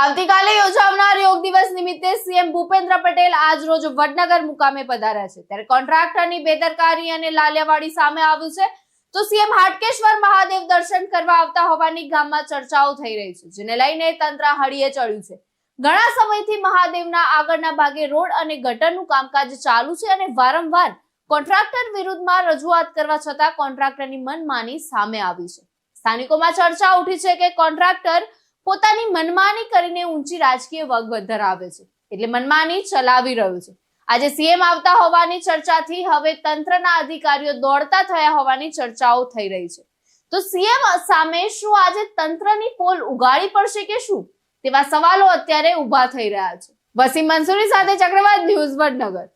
આવતીકાલે યોજાનાર યોગ દિવસ નિમિત્તે સીએમ ભૂપેન્દ્ર પટેલ આજ રોજ વડનગર મુકામે પધાર્યા છે. ત્યારે કોન્ટ્રાક્ટરની બેદરકારી અને લાલિયાવાડી સામે આવ્યું છે. તો સીએમ હાટકેશ્વર મહાદેવ દર્શન કરવા આવતા હોવાની ગામમાં ચર્ચાઓ થઈ રહી છે, જેને લઈને તંત્ર હળીએ ચડ્યું છે. ઘણા સમયથી મહાદેવના આગળના ભાગે રોડ અને ગટરનું કામકાજ ચાલુ છે અને વારંવાર કોન્ટ્રાક્ટર વિરુદ્ધમાં રજૂઆત કરવા છતાં કોન્ટ્રાક્ટરની મનમાની સામે આવી છે. સ્થાનિકોમાં ચર્ચા ઉઠી છે કે કોન્ટ્રાક્ટર પોતાની મનમાની કરીને ઊંચી રાજકીય વગ ધરાવે છે. એટલે મનમાની ચલાવી રહ્યું છે. આજે સીએમ આવતા હોવાની ચર્ચાથી હવે તંત્રના અધિકારીઓ દોડતા થયા હોવાની ચર્ચાઓ થઈ રહી છે. તો સીએમ સામે શું આજે તંત્રની પોલ ઉગાડી પડશે કે શું? તેવા સવાલો અત્યારે ઊભા થઈ રહ્યા છે. વસીમ મંસૂરી સાથે ચક્રવાત ન્યૂઝ વડનગર.